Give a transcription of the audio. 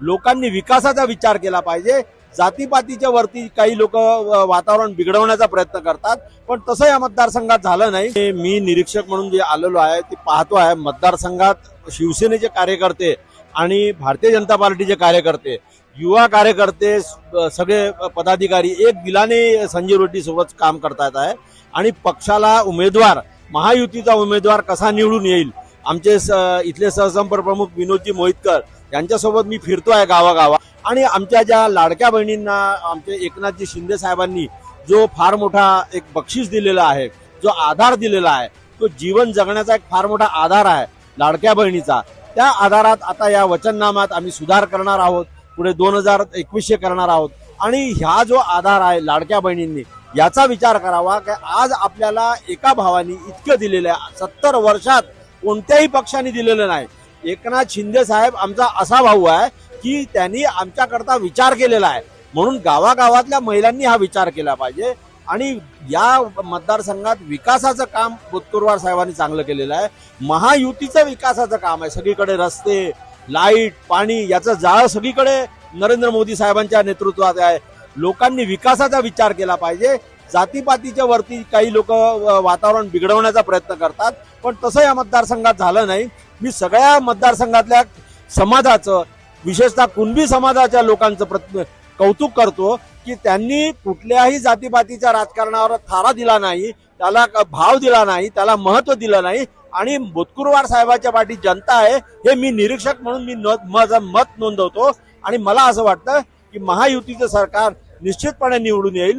लोकांनी विकासाचा विचार केला पाहिजे. जातीपातीच्या वरती काही लोक वातावरण बिघडवण्याचा प्रयत्न करतात. पण तसं या मतदारसंघात झालं नाही. हे मी निरीक्षक म्हणून जे आलेलो आहे ते पाहतो आहे. मतदारसंघात शिवसेनेचे कार्यकर्ते आणि भारतीय जनता पार्टीचे कार्यकर्ते युवा कार्यकर्ते सगळे पदाधिकारी एक दिलाने संजय रेड्डी सोबत काम करतात आहे. आणि पक्षाला उमेदवार महायुतीचा उमेदवार कसा निवडून येईल आमचे स- इथले सहसंपर्क प्रमुख विनोदजी मोहितकर यांच्यासोबत मी फिरतो आहे गावागावा. आणि आमच्या ज्या लाडक्या बहिणींना आमचे एकनाथजी शिंदे साहेबांनी जो फार मोठा एक बक्षीस दिलेला आहे जो आधार दिलेला आहे तो जीवन जगण्याचा एक फार मोठा आधार आहे लाडक्या बहिणीचा. त्या आधारात आता या वचननामात आम्ही सुधार करणार आहोत पुढे दोन हजार एकवीसशे करणार आहोत. आणि ह्या जो आधार आहे लाडक्या बहिणींनी याचा विचार करावा की आज आपल्याला एका भावानी इतकं दिलेलं आहे सत्तर वर्षात कोणत्याही पक्षाने दिलेलं नाही. एकनाथ शिंदे साहेब आमचा असा भाऊ आहे की त्यांनी आमच्याकरता विचार केलेला आहे. म्हणून गावागावातल्या महिलांनी हा विचार केला पाहिजे. आणि या मतदारसंघात विकासाचं काम बोत्तुरवार साहेबांनी चांगलं केलेलं आहे. महायुतीचं विकासाचं काम आहे. सगळीकडे रस्ते लाइट पाणी याचं जाळं सगळीकडे नरेंद्र मोदी साहेबांच्या नेतृत्वात आहे. लोकांनी विकासाचा विचार केला पाहिजे. जातीपातीच्या वरती काही लोक वातावरण बिघडवण्याचा प्रयत्न करतात. पण तसं या मतदारसंघात झालं नाही. मी सगळ्या मतदारसंघातल्या समाजाचं विशेषतः कुणबी समाजाच्या लोकांचं प्रत- कौतुक करतो की त्यांनी कुठल्याही जातीपातीच्या राजकारणावर थारा दिला नाही त्याला भाव दिला नाही त्याला महत्त्व दिलं नाही आणि बोतकुरवार साहेबाच्या पाठी जनता आहे हे मी निरीक्षक म्हणून मी माझं मत नोंदवतो. आणि मला असं वाटतं की महायुतीचं सरकार निश्चितपणे निवडून येईल.